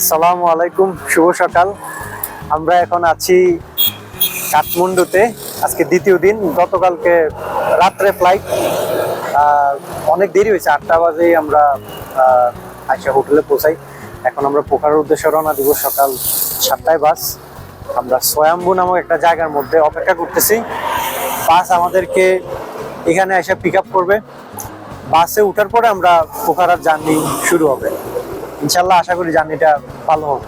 সালামু আলাইকুম, শুভ সকাল। আমরা এখন আছি কাঠমান্ডুতে। আজকে দ্বিতীয় দিন, গতকালকে রাত্রে ফ্লাইট অনেক দেরি হয়েছে, আটটা বাজেই আমরা আইসা হোটেলে পৌঁছাই। এখন আমরা পোখারের উদ্দেশ্যে রওনা দিব সকাল সাতটায় বাস। আমরা স্বয়ম্ভু নামক একটা জায়গার মধ্যে অপেক্ষা করতেছি। বাস আমাদেরকে এখানে এসে পিক করবে। বাসে উঠার পরে আমরা পোখারার জার্নি শুরু হবে। ইনশাল্লাহ আশা করি জার্নিটা ভালো হবে।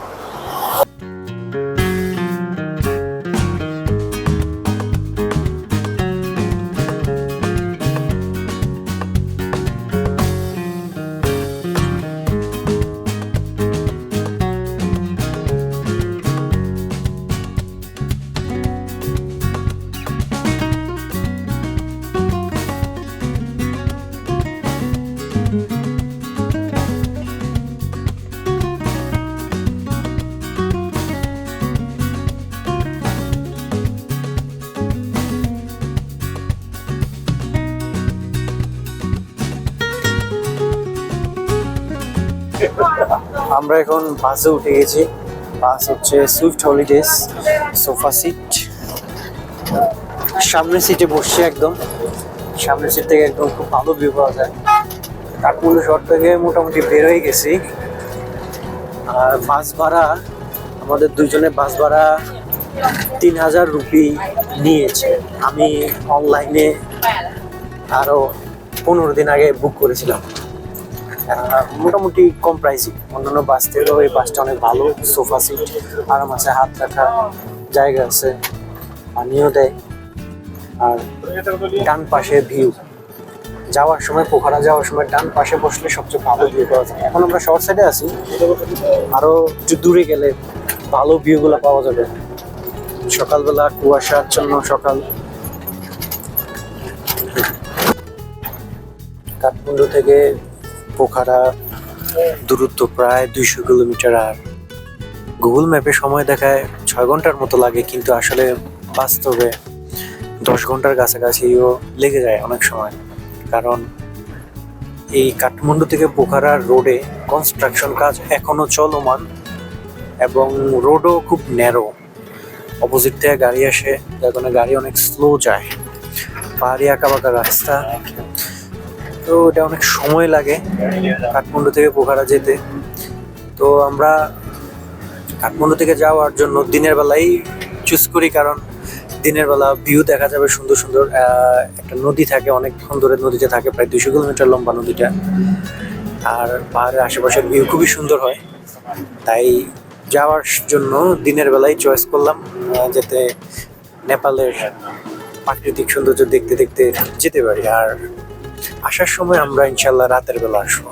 আমরা এখন বাসে উঠে গেছি। বাস হচ্ছে সুইফট হলিডেজ সোফা সিট সামনের সিটে বসছি একদম। সামনের সিট থেকে একদম খুব ভালো ভিউ পাওয়া যায়। কাঠমান্ডু শহর থেকে মোটামুটি বের হয়ে গেছি। আর বাস ভাড়া, আমাদের দুজনের বাস ভাড়া তিন হাজার রুপি নিয়েছে। আমি অনলাইনে আরও পনেরো দিন আগে বুক করেছিলাম। মোটামুটি কম প্রাইসই অন্যান্য বাস থেকেও এই বাসটা অনেক ভালো সোফা সিট আরাম আছে, হাত রাখা জায়গা আছে পানিও দেয়, আর ডান পাশে ভিউ যাওয়ার সময়, পোখরা যাওয়ার সময় ডান পাশে বসলে সবচেয়ে ভালো ভিউ পাওয়া যায়। এখন আমরা শহর সাইডে আছি। আরও একটু দূরে গেলে ভালো ভিউগুলো পাওয়া যাবে। সকালবেলা কুয়াশাচ্ছন্ন সকাল। কাঠমান্ডু থেকে পোখারা, দূরত্ব প্রায় দুইশো কিলোমিটার আর গুগল ম্যাপে সময় দেখায় ছয় ঘণ্টার মতো লাগে, কিন্তু আসলে বাস্তবে দশ ঘণ্টার কাছাকাছিও লেগে যায় অনেক সময়। কারণ এই কাঠমান্ডু থেকে পোখারা রোডে কনস্ট্রাকশন কাজ এখনও চলমান এবং রোডও খুব ন্যারো অপোজিট থেকে গাড়ি আসে, যার কারণে গাড়ি অনেক স্লো যায়। পাহাড়ি আঁকা বাঁকা রাস্তা তো এটা অনেক সময় লাগে কাঠমান্ডু থেকে পোখারা যেতে। তো আমরা কাঠমান্ডু থেকে যাওয়ার জন্য দিনের বেলাই চুজ করি কারণ দিনের বেলা ভিউ দেখা যাবে সুন্দর সুন্দর একটা নদী থাকে অনেক সুন্দরের নদীতে থাকে, প্রায় দুশো কিলোমিটার লম্বা নদীটা। আর পাহাড়ের আশেপাশের ভিউ খুবই সুন্দর হয়। তাই যাওয়ার জন্য দিনের বেলায় চয়েস করলাম যাতে নেপালের প্রাকৃতিক সৌন্দর্য দেখতে দেখতে যেতে পারি। আর আসার সময় আমরা ইনশাল্লাহ রাতের বেলা আসব।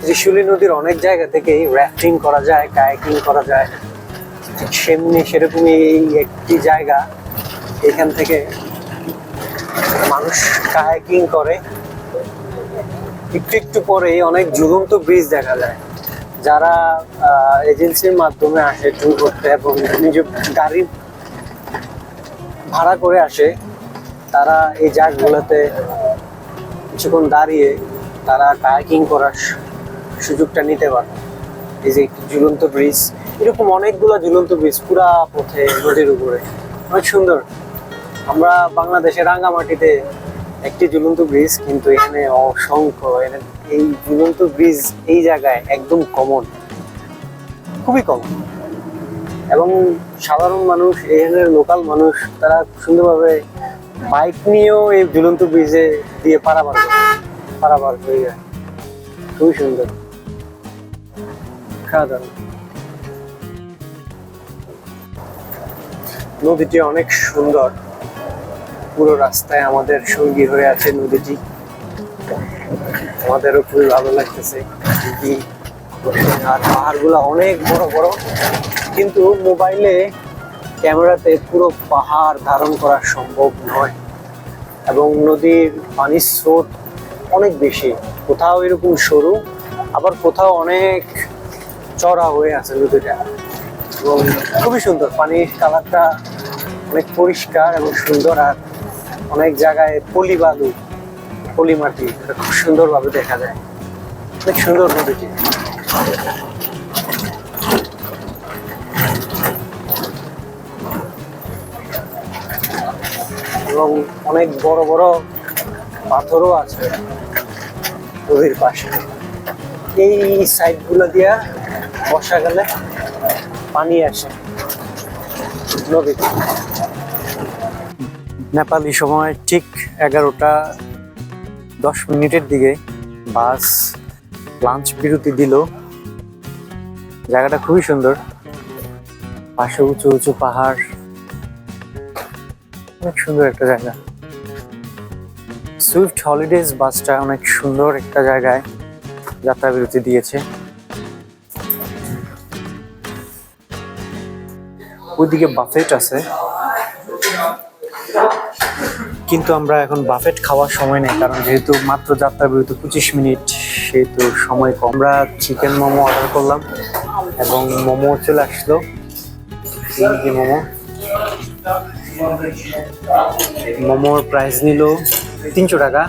ত্রিশুলী নদীর অনেক জায়গা থেকেই র্যাফটিং করা যায় কায়াকিং করা যায়। সেমনি সেরকমই এই একটি জায়গা এখান থেকে মানুষ কায়াকিং করে। একটু একটু পরেই অনেক ঝুলন্ত ব্রিজ দেখা যায়। যারা এজেন্সির মাধ্যমে আসে ট্যুর করতে এবং নিজ গাড়ি ভাড়া করে আসে, তারা এই জায়গাগুলোতে কিছুক্ষণ দাঁড়িয়ে তারা কায়াকিং করার সুযোগটা নিতে পারে। এই যে একটি ঝুলন্ত ব্রিজ এরকম অনেকগুলো ঝুলন্ত ব্রিজ পুরা পথে নদীর উপরে। অনেক সুন্দর। আমরা বাংলাদেশের রাঙ্গামাটিতে একটি ঝুলন্ত ব্রিজ কিন্তু এখানে অসংখ্য এই ঝুলন্ত ব্রিজ এই জায়গায় একদম কমন খুবই কমন এবং সাধারণ মানুষ, এখানের লোকাল মানুষ, তারা সুন্দরভাবে বাইক নিয়েও এই ঝুলন্ত ব্রিজে দিয়ে পারাবার করে। পারাবার হয়ে যায়। খুবই সুন্দর। সাধারণ নদীটি অনেক সুন্দর। পুরো রাস্তায় আমাদের সঙ্গী হয়ে আছে নদীটি। আমাদেরও খুবই ভালো লাগতেছে। আর পাহাড়গুলো অনেক বড় বড়। কিন্তু মোবাইলে ক্যামেরাতে পুরো পাহাড় ধারণ করা সম্ভব নয়। এবং নদীর পানির স্রোত অনেক বেশি। কোথাও এরকম সরু, আবার কোথাও অনেক চড়া হয়ে আছে নদীটা। এবং খুবই সুন্দর। পানির কালারটা অনেক পরিষ্কার এবং সুন্দর আর অনেক জায়গায় পলি বালু পলি মাটি খুব সুন্দরভাবে দেখা যায়। অনেক সুন্দর নদীটি। এবং অনেক বড় বড় পাথরও আছে নদীর পাশে। এই সাইডগুলো দিয়া বর্ষাকালে পানি আসে। নদীতে। নেপালি সময় ঠিক এগারোটা দশ মিনিটের দিকে বাস লাঞ্চ বিরতি দিল। জায়গাটা খুবই সুন্দর। পাশে উঁচু উঁচু পাহাড়। অনেক সুন্দর একটা জায়গা। সুইফট হলিডেজ বাসটা অনেক সুন্দর একটা জায়গায় যাত্রা বিরতি দিয়েছে। ওইদিকে বাফেট আছে। কিন্তু আমরা এখন বাফেট খাওয়ার সময় নেই, কারণ যেহেতু মাত্র যাত্রা বিরতি পঁচিশ মিনিট, সেহেতু সময় কম। আমরা চিকেন মোমো অর্ডার করলাম এবং মোমো চলে আসলো। মোমো। মোমোর প্রাইস নিল তিনশো টাকা।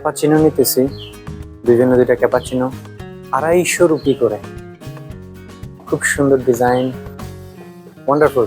ক্যাপাচিনো নিতেছি। দুজনে দুইটা ক্যাপাচিনো আড়াইশো রুপি করে। খুব সুন্দর ডিজাইন ওয়ান্ডারফুল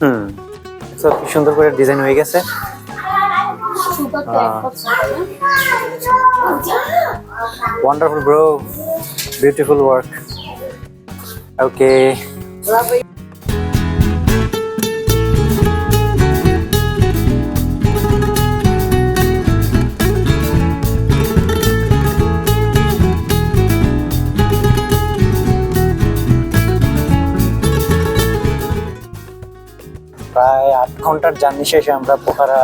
হুম। তো কি সুন্দর করে ডিজাইন হয়ে গেছে। Wonderful bro beautiful work okay ঘণ্টার জার্নি শেষে আমরা পোখারা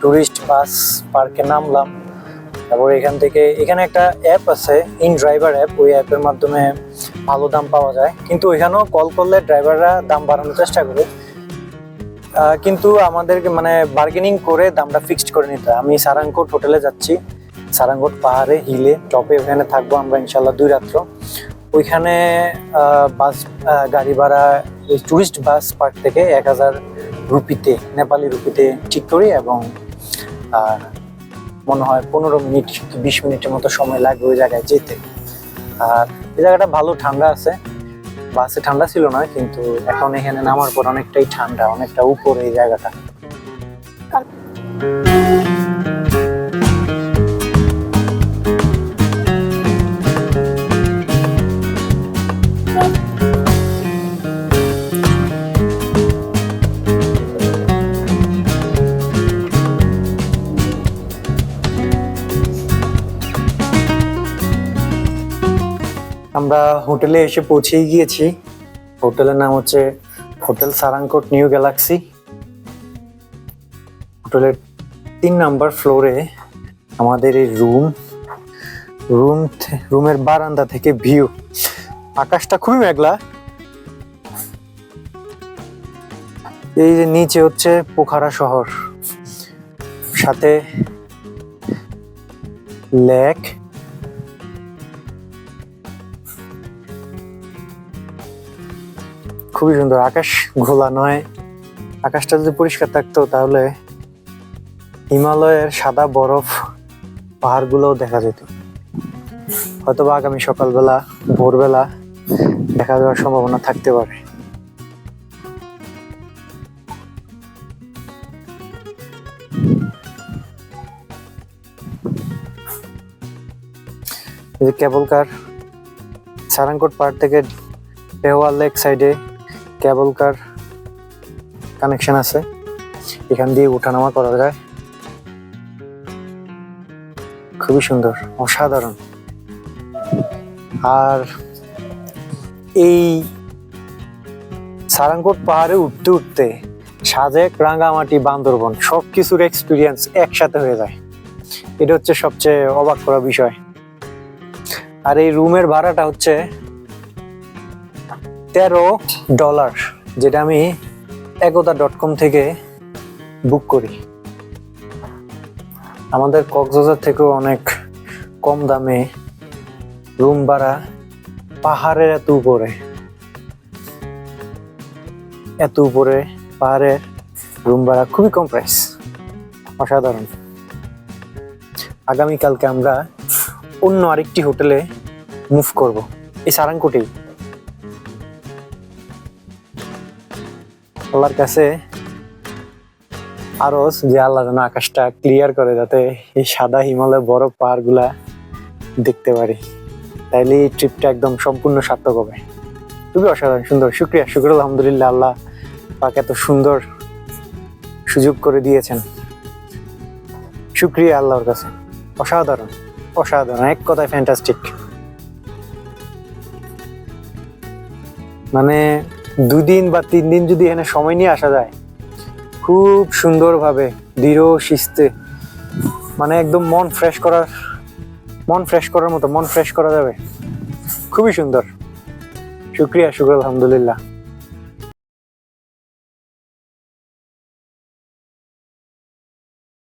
টুরিস্ট বাস পার্কে নামলাম। তারপর এখান থেকে, এখানে একটা অ্যাপ আছে ইন ড্রাইভার অ্যাপ ওই অ্যাপের মাধ্যমে ভালো দাম পাওয়া যায়। কিন্তু এখানেও কল করলে ড্রাইভাররা দাম বাড়ানোর চেষ্টা করে। কিন্তু আমাদেরকে মানে বার্গেনিং করে দামটা ফিক্সড করে নিতে হয়। আমি সারাংকোট হোটেলে যাচ্ছি। সারাংকোট পাহাড়ে, হিলে টপে ওখানে থাকব আমরা ইনশাল্লাহ দুই রাত্র। ওইখানে বাস গাড়ি ভাড়া টুরিস্ট বাস পার্ক থেকে এক হাজার রুপিতে, নেপালি রুপিতে ঠিক করি এবং মনে হয় পনেরো মিনিট কি বিশ মিনিটের মতো সময় লাগবে ওই জায়গায় যেতে। আর এই জায়গাটা ভালো ঠান্ডা আছে। বাসে ঠান্ডা ছিল না, কিন্তু এখন এখানে নামার পর অনেকটাই ঠান্ডা, অনেকটা উপর এই জায়গাটা। আমরা হোটেলে এসে পৌঁছেই গিয়েছি। হোটেলের নাম হচ্ছে হোটেল সারাংকোট, নিউ গ্যালাক্সি। হোটেলের তিন নাম্বার ফ্লোরে আমাদের এই রুম রুম রুমের বারান্দা থেকে ভিউ। আকাশটা খুবই মেঘলা। এই যে নিচে হচ্ছে পোখারা শহর। সাথে লেক খুবই সুন্দর। আকাশ ঘোলা নয়। আকাশটা যদি পরিষ্কার থাকতো, তাহলে হিমালয়ের সাদা বরফ পাহাড়গুলোও দেখা যেত। হয়তোবা আগামী সকালবেলা, ভোরবেলা দেখা যাওয়ার সম্ভাবনা থাকতে পারে। কেবল কার, সারাংকোট পাহাড় থেকে পেহওয়াল লেক সাইডে কেবল কার কানেকশন আছে, এখান দিয়ে ওঠানামা করা যায় খুবই সুন্দর, অসাধারণ। আর এই সারাংকোট পাহাড়ে উঠতে উঠতে সাজেক রাঙ্গামাটি বান্দরবন সব কিছুর এক্সপিরিয়েন্স একসাথে হয়ে যায়। এটা হচ্ছে সবচেয়ে অবাক করা বিষয়। আর এই রুমের ভাড়াটা হচ্ছে তেরো ডলার, যেটা আমি একতা ডট কম থেকে বুক করি। আমাদের কক্সবাজার থেকেও অনেক কম দামে রুম ভাড়া পাহাড়ের এত উপরে। এত উপরে পাহাড়ের রুম ভাড়া খুবই কম প্রাইস অসাধারণ। আগামীকালকে আমরা অন্য আরেকটি হোটেলে মুভ করব, এই সারাংকুটেই আল্লাহর কাছে আরও যে আল্লাহ যেন আকাশটা ক্লিয়ার করে যাতে এই সাদা হিমালয় বরফ পাহাড়গুলা দেখতে পারি। তাইলে এই ট্রিপটা একদম সম্পূর্ণ সার্থক হবে। খুবই অসাধারণ, সুন্দর। শুক্রিয়া শুক্র আলহামদুলিল্লাহ আল্লাহ পাক এত সুন্দর সুযোগ করে দিয়েছেন। শুক্রিয়া আল্লাহর কাছে। অসাধারণ অসাধারণ, এক কথায় ফ্যান্টাস্টিক মানে দুদিন বা তিন দিন যদি এখানে সময় নিয়ে আসা যায়, খুব সুন্দরভাবে, দৃঢ় শিস্তে মানে একদম মন ফ্রেশ করার, মন ফ্রেশ করার মতো, মন ফ্রেশ করা যাবে। খুবই সুন্দর। শুক্রিয়া, শুক্র, আলহামদুলিল্লাহ।